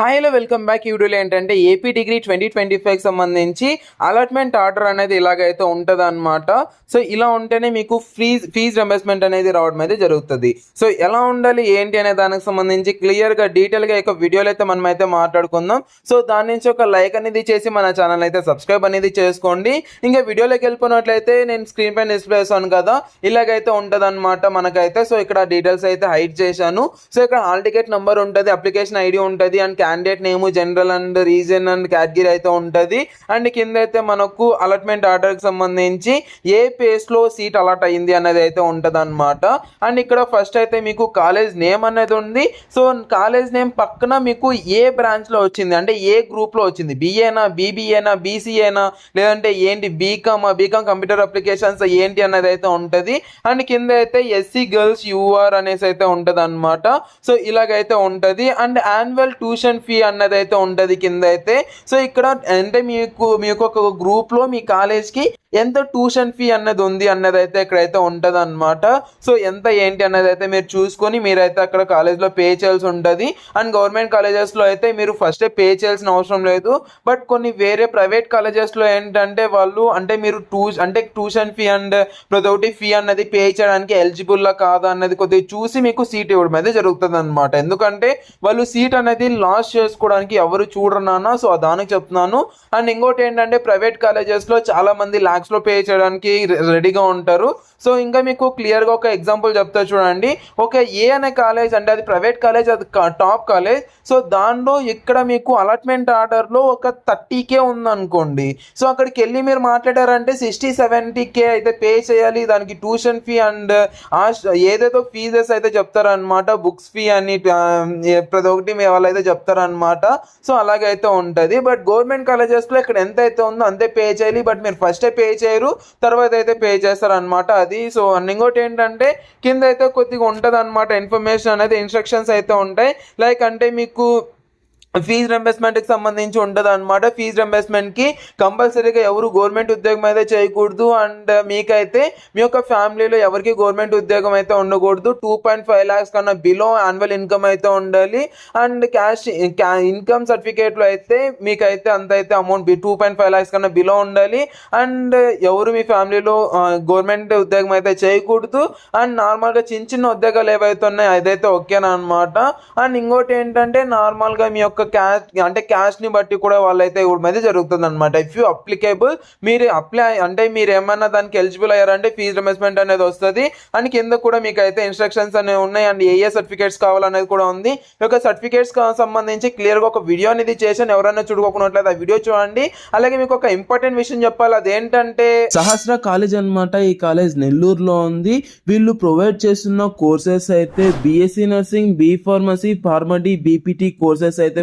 హాయ్లో welcome back ఈ వీడియోలో ఏంటంటే ఏపీ డిగ్రీ ట్వంటీ ట్వంటీ ఫైవ్కి సంబంధించి అలాట్మెంట్ ఆర్డర్ అనేది ఇలాగైతే ఉంటుంది అనమాట సో ఇలా ఉంటేనే మీకు ఫీజ్ ఫీజ్ రింబర్స్మెంట్ అనేది రావడం అయితే జరుగుతుంది. సో ఎలా ఉండాలి ఏంటి అనే దానికి సంబంధించి క్లియర్గా డీటెయిల్గా ఒక వీడియోలు అయితే మనం అయితే మాట్లాడుకుందాం. సో దాని నుంచి ఒక లైక్ అనేది చేసి మన ఛానల్ అయితే సబ్స్క్రైబ్ అనేది చేసుకోండి. ఇంకా వీడియోలోకి వెళ్ళిపోయినట్లయితే నేను స్క్రీన్ పైన డిస్ప్లే చేశాను కదా ఇలాగైతే ఉంటుంది అనమాట మనకైతే. సో ఇక్కడ డీటెయిల్స్ అయితే హైడ్ చేశాను. సో ఇక్కడ హాల్ టికెట్ నెంబర్ ఉంటుంది అప్లికేషన్ ఐడి ఉంటుంది and candidate name general and region and category అయితే ఉంటుంది. అండ్ కింద అయితే మనకు అలాట్మెంట్ ఆర్డర్కి సంబంధించి ఏ పేస్లో సీట్ అలాట్ అయ్యింది అనేది అయితే ఉంటుంది అనమాట అండ్ ఇక్కడ ఫస్ట్ అయితే మీకు కాలేజ్ నేమ్ అనేది ఉంది. సో కాలేజ్ నేమ్ పక్కన మీకు ఏ బ్రాంచ్లో వచ్చింది? అంటే ఏ గ్రూప్లో వచ్చింది? బిఏనా బీబీఏనా బీసీఏనా లేదంటే ఏంటి బీకామ్ బీకామ్ కంప్యూటర్ అప్లికేషన్స్ ఏంటి అనేది అయితే ఉంటుంది. అండ్ కింద అయితే ఎస్సీ గర్ల్స్ యూఆర్ అనేసి అయితే ఉంటుంది అనమాట సో ఇలాగైతే ఉంటుంది. అండ్ యాన్యువల్ ట్యూషన్ ఫీ అన్నది అయితే ఉంటుంది కింద అయితే సో ఇక్కడ అంటే మీకు మీకు ఒక గ్రూప్లో మీ కాలేజ్కి ఎంత ట్యూషన్ ఫీ అన్నది ఉంది అన్నది అయితే ఇక్కడైతే ఉంటుంది అనమాట సో ఎంత ఏంటి అన్నది అయితే మీరు చూసుకొని మీరైతే అక్కడ కాలేజ్లో పే చేయాల్సి ఉంటుంది. అండ్ గవర్నమెంట్ కాలేజెస్లో అయితే మీరు ఫస్టే పే చేయాల్సిన అవసరం లేదు. బట్ కొన్ని వేరే ప్రైవేట్ కాలేజెస్లో ఏంటంటే వాళ్ళు అంటే మీరు టూ అంటే ట్యూషన్ ఫీ అండ్ ప్రతి ఒక్కటి ఫీ అన్నది పే చేయడానికి ఎలిజిబుల్లా కాదా అన్నది కొద్దిగా చూసి మీకు సీట్ ఇవ్వడం అయితే జరుగుతుంది అనమాట ఎందుకంటే వాళ్ళు సీట్ అనేది లాస్ చేసుకోవడానికి ఎవరు చూడరు నాన్న. సో దానికి చెప్తున్నాను. అండ్ ఇంకోటి ఏంటంటే ప్రైవేట్ కాలేజెస్లో చాలా మంది ల్యాక్స్లో పే చేయడానికి రెడీగా ఉంటారు. సో ఇంకా మీకు క్లియర్గా ఒక ఎగ్జాంపుల్ చెప్తా చూడండి. ఒక ఏ అనే కాలేజ్ అంటే అది ప్రైవేట్ కాలేజ్ అది టాప్ కాలేజ్ సో దానిలో ఇక్కడ మీకు అలాట్మెంట్ ఆర్డర్లో ఒక థర్టీ కే ఉందనుకోండి. సో అక్కడికి వెళ్ళి మీరు మాట్లాడారంటే సిక్స్టీ సెవెంటీ కే అయితే పే చేయాలి. దానికి ట్యూషన్ ఫీ అండ్ ఏదేదో ఫీజెస్ అయితే చెప్తారనమాట బుక్స్ ఫీ అని ప్రతి ఒక్కటి మీ వాళ్ళు అయితే చెప్తారనమాట సో అలాగైతే ఉంటుంది. బట్ గవర్నమెంట్ కాలేజెస్లో ఇక్కడ ఎంత అయితే ఉందో అంతే పే చేయాలి. బట్ మీరు ఫస్టే పే చేయరు తర్వాత అయితే పే చేస్తారనమాట అది. సో అండ్ ఇంకోటి ఏంటంటే కింద అయితే కొద్దిగా ఉంటుంది అనమాట ఇన్ఫర్మేషన్ అనేది ఇన్స్ట్రక్షన్స్ అయితే ఉంటాయి. లైక్ అంటే మీకు ఫీజ్కి సంబంధించి ఉండదు అనమాట ఫీజ్కి కంపల్సరీగా ఎవరు గవర్నమెంట్ ఉద్యోగం అయితే చేయకూడదు. అండ్ మీకైతే మీ యొక్క ఫ్యామిలీలో ఎవరికి గవర్నమెంట్ ఉద్యోగం అయితే ఉండకూడదు. టూ పాయింట్ ఫైవ్ ల్యాక్స్ కన్నా బిలో యాన్యువల్ ఇన్కమ్ అయితే ఉండాలి. అండ్ క్యాష్ ఇన్కమ్ సర్టిఫికేట్లో అయితే మీకైతే అంత అయితే amount two point five lakhs కన్నా బిలో ఉండాలి. అండ్ ఎవరు మీ ఫ్యామిలీలో గవర్నమెంట్ ఉద్యోగం అయితే చేయకూడదు. అండ్ నార్మల్గా చిన్న చిన్న ఉద్యోగాలు ఏవైతే ఉన్నాయో అదైతే ఓకేనా అనమాట అండ్ ఇంకోటి ఏంటంటే నార్మల్గా మీ యొక్క క్యాష్ అంటే క్యాష్ని బట్టి కూడా వాళ్ళైతే ఇవ్వడం అయితే జరుగుతుంది అనమాట ఇఫ్ యూ అప్లికేబుల్ మీరు అప్లై అంటే మీరు ఏమన్నా దానికి ఎలిజిబుల్ అయ్యారంటే ఫీజ్ రిమెస్మెంట్ అనేది వస్తుంది. అండ్ కింద కూడా మీకు అయితే ఇన్స్ట్రక్షన్స్ అనేవి ఉన్నాయి. అండ్ ఏ ఏ సర్టిఫికేట్స్ కావాలనేది కూడా ఉంది. ఈ యొక్క సర్టిఫికేట్స్ సంబంధించి క్లియర్గా ఒక వీడియో అనేది చేశాను ఎవరైనా చూడుకోకున్నట్లయితే ఆ వీడియో చూడండి. అలాగే మీకు ఒక ఇంపార్టెంట్ విషయం చెప్పాలి. అదేంటంటే సహస్ర కాలేజ్ అన్నమాట. ఈ కాలేజ్ నెల్లూరులో ఉంది. వీళ్ళు ప్రొవైడ్ చేస్తున్న కోర్సెస్ అయితే BSc nursing B pharmacy Pharm D BPT courses అయితే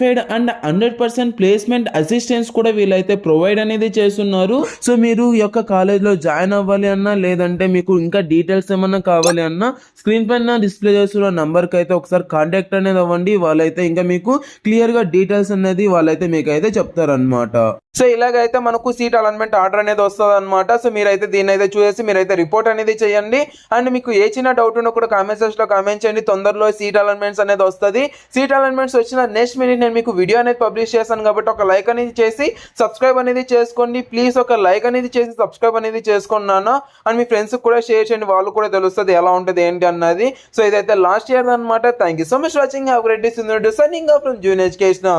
certified and hundred percent placement assistance కూడా వీళ్ళైతే ప్రొవైడ్ అనేది చేస్తున్నారు. సో మీరు ఈ యొక్క కాలేజ్లో జాయిన్ అవ్వాలి అన్నా లేదంటే మీకు ఇంకా డీటెయిల్స్ ఏమన్నా కావాలి అన్నా స్క్రీన్ పైన డిస్ప్లే చేస్తున్న నెంబర్కి అయితే ఒకసారి కాంటాక్ట్ అనేది అవ్వండి. వాళ్ళైతే ఇంకా మీకు క్లియర్గా డీటెయిల్స్ అనేది వాళ్ళైతే మీకు అయితే చెప్తారన్నమాట. సో ఇలాగైతే మనకు సీట్ అలాట్మెంట్ ఆర్డర్ అనేది వస్తుంది అనమాట సో మీరైతే దీన్ని అయితే చూసేసి మీరైతే రిపోర్ట్ అనేది చేయండి. అండ్ మీకు ఏ చిన్న డౌట్ ఉన్నా కూడా కామెంట్ సెక్షన్లో కామెంట్ చేయండి. తొందరలో సీట్ అలైన్మెంట్స్ అనేది వస్తుంది. సీట్ అలైన్మెంట్స్ వచ్చిన నెక్స్ట్ మినిట్ నేను మీకు వీడియో అనేది పబ్లిష్ చేస్తాను కాబట్టి ఒక లైక్ అనేది చేసి సబ్స్క్రైబ్ అనేది చేసుకోండి. ప్లీజ్ ఒక లైక్ అనేది చేసి సబ్స్క్రైబ్ అనేది చేసుకున్నాను అండ్ మీ ఫ్రెండ్స్ కూడా షేర్ చేయండి. వాళ్ళు కూడా తెలుస్తుంది ఎలా ఉంటుంది ఏంటి అన్నది. సో ఇదైతే లాస్ట్ ఇయర్ అనమాట thank you so much watching have Reddy day Sundar from June education